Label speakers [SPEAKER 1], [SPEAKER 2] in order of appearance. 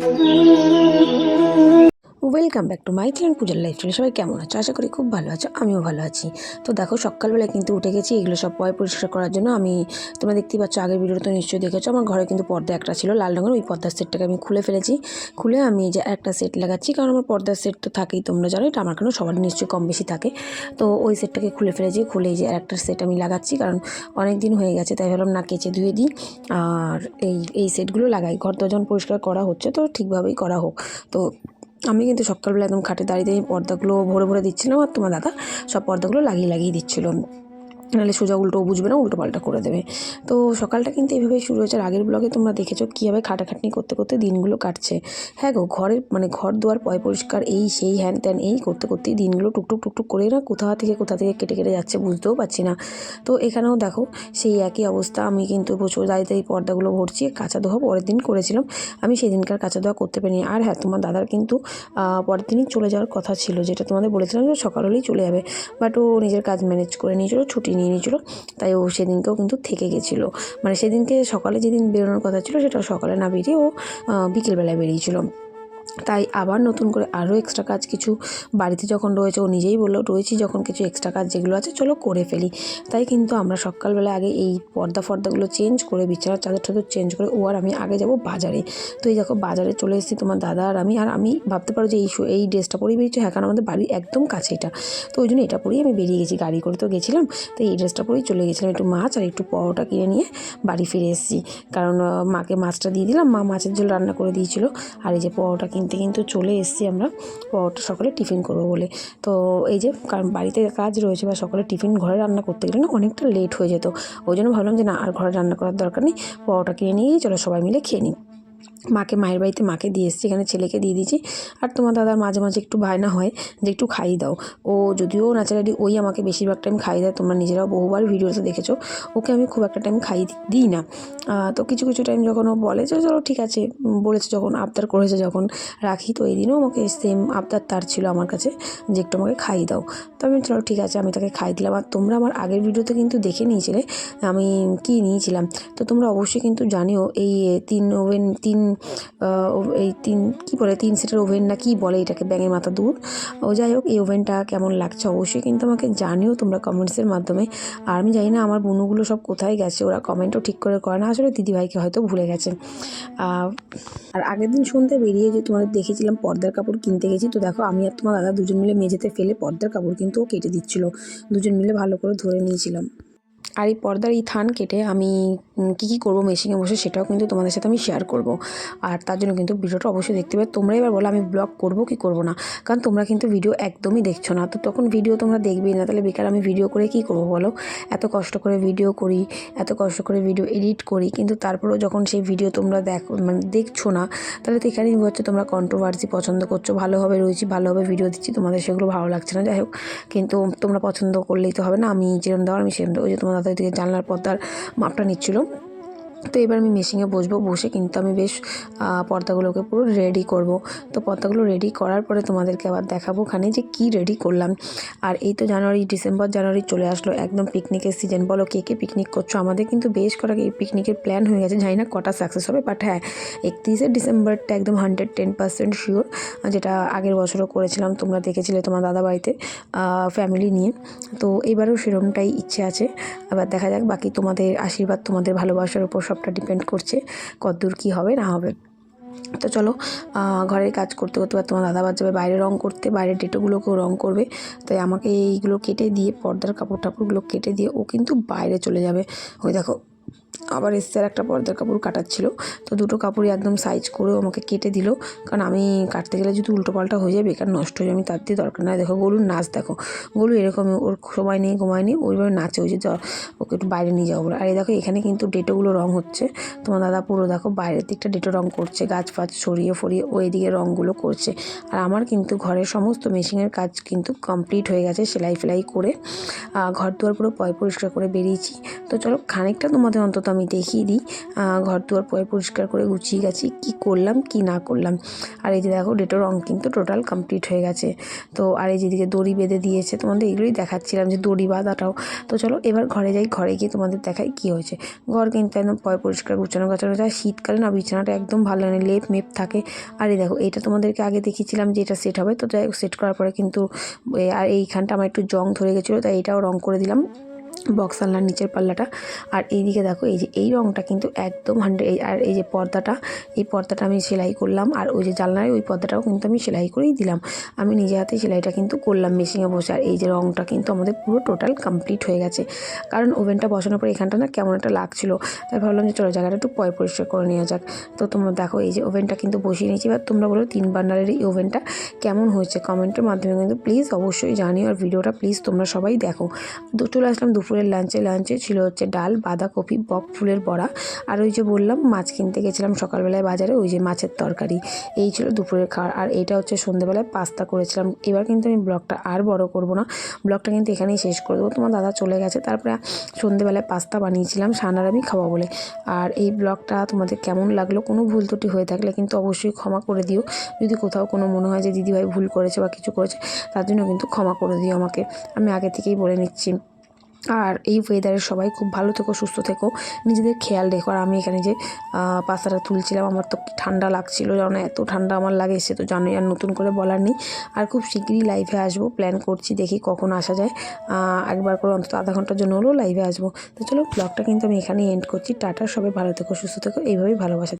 [SPEAKER 1] 嗯 welcome back to my channel পূজার lifestyle সবাই কেমন আছো? আশা করি খুব ভালো আছো, আমিও ভালো আছি। তো দেখো, সকালবেলা কিন্তু উঠে গেছি, এগুলো সব পয় পরিষ্কার করার জন্য। আমি, তোমরা দেখতেই পাচ্ছ, আগের ভিডিওটা তো নিশ্চয়ই দেখেছ। আমার ঘরে কিন্তু পর্দা একটা ছিল, লাল রঙের। ওই পর্দার সেটটাকে আমি খুলে ফেলেছি। খুলে আমি যে একটা সেট লাগাচ্ছি, কারণ আমার পর্দার সেট তো থাকেই, তোমরা জানো, এটা আমার কেন সবার নিশ্চয়ই কম বেশি থাকে। তো ওই সেটটাকে খুলে ফেলেছি, খুলে যে একটা সেট আমি লাগাচ্ছি, কারণ অনেক দিন হয়ে গেছে, তাই ভাবলাম না, কেচে ধুয়ে দিই। আর এই এই সেটগুলো লাগাই, ঘর তো যখন পরিষ্কার করা হচ্ছে, তো ঠিকভাবেই করা হোক। তো আমি কিন্তু সকালবেলা একদম খাটে দাঁড়িয়ে দাঁড়িয়ে পর্দাগুলো ভরে ভরে দিচ্ছিলাম আর তোমার দাদা সব পর্দাগুলো লাগিয়ে লাগিয়ে দিচ্ছিল। নাহলে সোজা উল্টো বুঝবে না, উল্টো পাল্টা করে দেবে। তো সকালটা কিন্তু এইভাবেই শুরু হয়েছে। আর আগের ব্লগে তোমরা দেখেছ কীভাবে খাটাখাটনি করতে করতে দিনগুলো কাটছে। হ্যাঁ গো, ঘরের মানে ঘর দুয়ার পয় পরিষ্কার, এই সেই হ্যান ত্যান, এই করতে, করতেই দিনগুলো টুকটুক টুকটুক করে না কোথা থেকে কোথা থেকে কেটে কেটে যাচ্ছে বুঝতেও পারছি না। তো এখানেও দেখো, সেই একই অবস্থা। আমি কিন্তু প্রচুর দাঁড়িয়ে এই পর্দাগুলো ভরছি, কাঁচা ধোয়া পরের দিন করেছিলাম। আমি সেই দিনকার কাঁচা ধোয়া করতে পারিনি। আর হ্যাঁ তোমার দাদার কিন্তু পরের দিনই চলে যাওয়ার কথা ছিল, যেটা তোমাদের বলেছিলাম যে সকাল হলেই চলে যাবে। বাট ও নিজের কাজ ম্যানেজ করে নিয়েছিল, ছুটি নিয়ে নিয়েছিল। তাই ও সেদিনকেও কিন্তু থেকে গেছিল। মানে সেদিনকে সকালে যেদিন বেরোনোর কথা ছিল, সেটা সকালে না বেরিয়ে ও বিকেলবেলায় বেরিয়েছিল। তাই আবার নতুন করে আরও এক্সট্রা কাজ কিছু বাড়িতে যখন রয়েছে, ও নিজেই বলল, রয়েছি যখন কিছু এক্সট্রা কাজ যেগুলো আছে, চলো করে ফেলি। তাই কিন্তু আমরা সকালবেলা আগে এই পর্দা ফর্দাগুলো চেঞ্জ করে, বিছানার চাদর টাদর চেঞ্জ করে, ও আর আমি আগে যাব বাজারে। তো এই দেখো, বাজারে চলে এসেছি তোমার দাদা আর আমি। আর আমি ভাবতে পারো যে এই এই ড্রেসটা পরেই বেরিয়েছি। হ্যাঁ কারণ আমাদের বাড়ির একদম কাছে এটা। তো ওই জন্য এটা পরেই আমি বেরিয়ে গেছি, গাড়ি করে তো গেছিলাম। তো এই ড্রেসটা পরেই চলে গেছিলাম একটু মাছ আর একটু পরোটা কিনে নিয়ে বাড়ি ফিরে এসেছি। কারণ মাকে মাছটা দিয়ে দিলাম। মা মাছের ঝোল রান্না করে দিয়েছিল। আর এই যে পরোটা কিনতে কিন্তু চলে এসেছি আমরা। পরোটা সকালে টিফিন করব বলে। তো এই যে কারণ বাড়িতে কাজ রয়েছে বা সকালে টিফিন ঘরে রান্না করতে গেলে না অনেকটা লেট হয়ে যেত। ওই জন্য ভাবলাম যে না, আর ঘরে রান্না করার দরকার নেই। পরোটা কিনে নিয়ে চলো সবাই মিলে খেয়ে নিই। মাকে, মায়ের বাড়িতে মাকে দিয়ে এসেছি, এখানে ছেলেকে দিয়ে দিয়েছি। আর তোমার দাদার মাঝে মাঝে একটু বায়না হয় যে একটু খাইয়ে দাও। ও যদিও ন্যাচারালি ওই আমাকে বেশিরভাগ টাইম খাইয়ে দেয়, তোমরা নিজেরাও বহুবার ভিডিওতে দেখেছ, ওকে আমি খুব একটা টাইম খাইয়ে দিই না। তো কিছু কিছু টাইম যখন ও বলে যে চলো ঠিক আছে, বলেছে যখন, আবদার করেছে যখন, রাখি তো এই দিনও আমাকে সেম আবদার তার ছিল আমার কাছে যে একটু আমাকে খাইয়ে দাও। তো আমি চলো ঠিক আছে, আমি তাকে খাই দিলাম। আর তোমরা আমার আগের ভিডিওতে কিন্তু দেখে নিয়েছিলে, আমি কি নিয়েছিলাম? তো তোমরা অবশ্যই কিন্তু জানিও, এই তিন ওভেন তিন এই তিন, কি বলে, তিন সিটের ওভেন না কি বলে এটাকে, ব্যাঙের মাথা দূর। ও, যাই হোক, এই ওভেনটা কেমন লাগছে অবশ্যই কিন্তু আমাকে জানিও তোমরা কমেন্টসের মাধ্যমে। আর আমি জানি না আমার বুনুগুলো সব কোথায় গেছে, ওরা কমেন্টও ঠিক করে করে না, আসলে দিদিভাইকে হয়তো ভুলে গেছে। আর আগের দিন সন্ধ্যে বেরিয়ে যে তোমাদের দেখেছিলাম পর্দার কাপড় কিনতে গেছি, তো দেখো আমি আর তোমার দাদা দুজন মিলে মেঝেতে ফেলে পর্দার কাপড় কিন্তু ও কেটে দিচ্ছিল। দুজন মিলে ভালো করে ধরে নিয়েছিলাম। আর এই পর্দার এই থান কেটে আমি কী কী করব মেশিনে বসে সেটাও কিন্তু তোমাদের সাথে আমি শেয়ার করব। আর তার জন্য কিন্তু ভিডিওটা অবশ্যই দেখতে পাবে। তোমরা এবার বলো আমি ব্লগ করব কি করব না? কারণ তোমরা কিন্তু ভিডিও একদমই দেখছ না। তো তখন ভিডিও তোমরা দেখবেই না। তাহলে বেকার আমি ভিডিও করে কি করব বলো? এত কষ্ট করে ভিডিও করি, এত কষ্ট করে ভিডিও এডিট করি, কিন্তু তারপরেও যখন সেই ভিডিও তোমরা দেখো মানে দেখছ না, তাহলে তো এখানেই হচ্ছে তোমরা কন্ট্রোভার্সি পছন্দ করছ। ভালোভাবে রয়েছি ভালোভাবে ভিডিও দিচ্ছি, তোমাদের সেগুলো ভালো লাগছে না। যাই হোক, কিন্তু তোমরা পছন্দ করলেই তো হবে না। আমি যেরকম দেওয়ার, আমি সেরকম দেবো। যে দাদা দিকে জানলার পর্দার মাপটা নিচ্ছিলো। তো এবার আমি মেশিনে বসবো, বসে কিন্তু আমি বেশ পর্দাগুলোকে পুরো রেডি করব। তো পর্দাগুলো রেডি করার পরে তোমাদেরকে আবার দেখাবো ওখানে যে কি রেডি করলাম। আর এই তো জানুয়ারি, ডিসেম্বর, জানুয়ারি চলে আসলো, একদম পিকনিকের সিজন বলো, কে কে পিকনিক করছ? আমাদের কিন্তু বেশ কটা এই পিকনিকের প্ল্যান হয়ে গেছে। জানি না কটা সাকসেস হবে বাট হ্যাঁ একত্রিশে ডিসেম্বরটা একদম হান্ড্রেড টেন পার্সেন্ট শিওর যেটা আগের বছরও করেছিলাম, তোমরা দেখেছিলে তোমার দাদা বাড়িতে ফ্যামিলি নিয়ে। তো এবারেও সেরকমটাই ইচ্ছে আছে। আবার দেখা যাক, বাকি তোমাদের আশীর্বাদ, তোমাদের ভালোবাসার উপর সবটা ডিপেন্ড করছে, কতদূর কী হবে, না হবে। তো চলো ঘরের কাজ করতে করতে বা তোমার দাদা যাবে বাইরে রঙ করতে, বাইরের ডেটোগুলোকেও রং করবে। তাই আমাকে এইগুলো কেটে দিয়ে, পর্দার কাপড় টাপড়গুলো কেটে দিয়ে ও কিন্তু বাইরে চলে যাবে। ওই দেখো আবার এসছে আর একটা পর্দার কাপড় কাটাচ্ছিল। তো দুটো কাপড়ই একদম সাইজ করে আমাকে কেটে দিল। কারণ আমি কাটতে গেলে যদি উল্টো পাল্টা হয়ে যায় বেকার নষ্ট হয়ে যায় আমি তার দিয়ে দরকার না দেখো গরুর নাচ দেখো। গরু এরকমই, ওর সময় নেই, ঘুমায় নেই, ওইভাবে নাচে, ওই যে ওকে একটু বাইরে নিয়ে যাব আর এই দেখো, এখানে কিন্তু ডেটোগুলো রং হচ্ছে। তোমার দাদা পুরো দেখো, বাইরের দিকটা ডেটো রং করছে, গাছ ফাছ সরিয়ে ফরিয়ে ওই দিকে রঙগুলো করছে। আর আমার কিন্তু ঘরের সমস্ত মেশিনের কাজ কিন্তু কমপ্লিট হয়ে গেছে, সেলাই ফেলাই করে। ঘর দুয়ার পুরো পয় পরিষ্কার করে বেরিয়েছি। তো চলো, খানিকটা তোমাদের অন্তত তো আমি দেখিয়ে দিই। ঘর দুয়ার পরে পরিষ্কার করে গুছিয়ে গেছি। কি করলাম, কি না করলাম। আর এই যে দেখো, ডেটোর রং কিন্তু টোটাল কমপ্লিট হয়ে গেছে। তো আর এই যেদিকে দড়ি বেঁধে দিয়েছে, তোমাদের এগুলোই দেখাচ্ছিলাম যে দড়ি বাঁধাটাও। তো চলো, এবার ঘরে যাই, ঘরে গিয়ে তোমাদের দেখাই কী হয়েছে। ঘর কিন্তু একদম পয় পরিষ্কার গুছানো, গাছানো যায় শীতকালে না বিছানাটা একদম ভালো লাগে লেপ মেপ থাকে। আর এই দেখো, এটা তোমাদেরকে আগে দেখিয়েছিলাম যে এটা সেট হবে। তো যাই সেট করার পরে কিন্তু আর এইখানটা আমার একটু জং ধরে গেছিল, তাই এটাও রং করে দিলাম। বক্স আলনার নিচের পাল্লাটা। আর এইদিকে দেখো, এই যে, এই রঙটা কিন্তু একদম হান্ড্রেড আর এই যে পর্দাটা, এই পর্দাটা আমি সেলাই করলাম, আর ওই যে জানলায় ওই পর্দাটাও কিন্তু আমি সেলাই করেই দিলাম। আমি নিজে হাতে সেলাইটা কিন্তু করলাম মেশিনে বসে, আর এই যে রঙটা কিন্তু আমাদের পুরো টোটাল কমপ্লিট হয়ে গেছে। কারণ ওভেনটা বসানোর পর এখানটা না কেমন একটা লাগছিল, তাই ভাবলাম যে চলো জায়গাটা একটু পয় পরিষ্কার করে নেওয়া যাক। তো তোমরা দেখো, এই যে ওভেনটা কিন্তু বসিয়ে নিয়েছি, এবার তোমরা বলো তিন বার্নারের এই ওভেনটা কেমন হয়েছে? কমেন্টের মাধ্যমে কিন্তু প্লিজ অবশ্যই জানিও, আর ভিডিওটা প্লিজ তোমরা সবাই দেখো। চলে আসলাম দুপুরের লাঞ্চে লাঞ্চে ছিল হচ্ছে ডাল, বাঁধাকপি, বক ফুলের বড়া। আর ওই যে বললাম, মাছ কিনতে গেছিলাম সকালবেলায় বাজারে, ওই যে মাছের তরকারি। এই ছিল দুপুরের খাওয়ার। আর এটা হচ্ছে সন্ধ্যেবেলায় পাস্তা করেছিলাম। এবার কিন্তু আমি ব্লগটা আর বড় করব না। ব্লগটা কিন্তু এখানেই শেষ করে দেবো। তোমার দাদা চলে গেছে, তারপরে সন্ধ্যেবেলায় পাস্তা বানিয়েছিলাম সানার আমি খাওয়া বলে। আর এই ব্লগটা তোমাদের কেমন লাগল, কোনো ভুল ত্রুটি হয়ে থাকলে কিন্তু অবশ্যই ক্ষমা করে দিও। যদি কোথাও কোনো মনে হয় যে দিদিভাই ভুল করেছে বা কিছু করেছে, তার জন্য কিন্তু ক্ষমা করে দিও আমাকে। আমি আগে থেকেই বলে নিচ্ছি। আর এই ওয়েদারে সবাই খুব ভালো থেকো, সুস্থ থেকো। নিজেদের খেয়াল রেখো। আর আমি এখানে যে পাস্তাটা তুলছিলাম, আমার তো ঠান্ডা লাগছিল যেন এত ঠান্ডা আমার লাগে, সে তো জানোই, আর নতুন করে বলার নেই। আর খুব শীঘ্রই লাইভে আসব প্ল্যান করছি, দেখি কখন আসা যায়। একবার করে অন্তত আধা ঘণ্টার জন্য হলেও লাইভে আসব। তো চলো ব্লগটা কিন্তু আমি এখানেই এন্ড করছি। টাটা, সবাই ভালো থেকো, সুস্থ থেকো, এইভাবেই ভালোবাসা।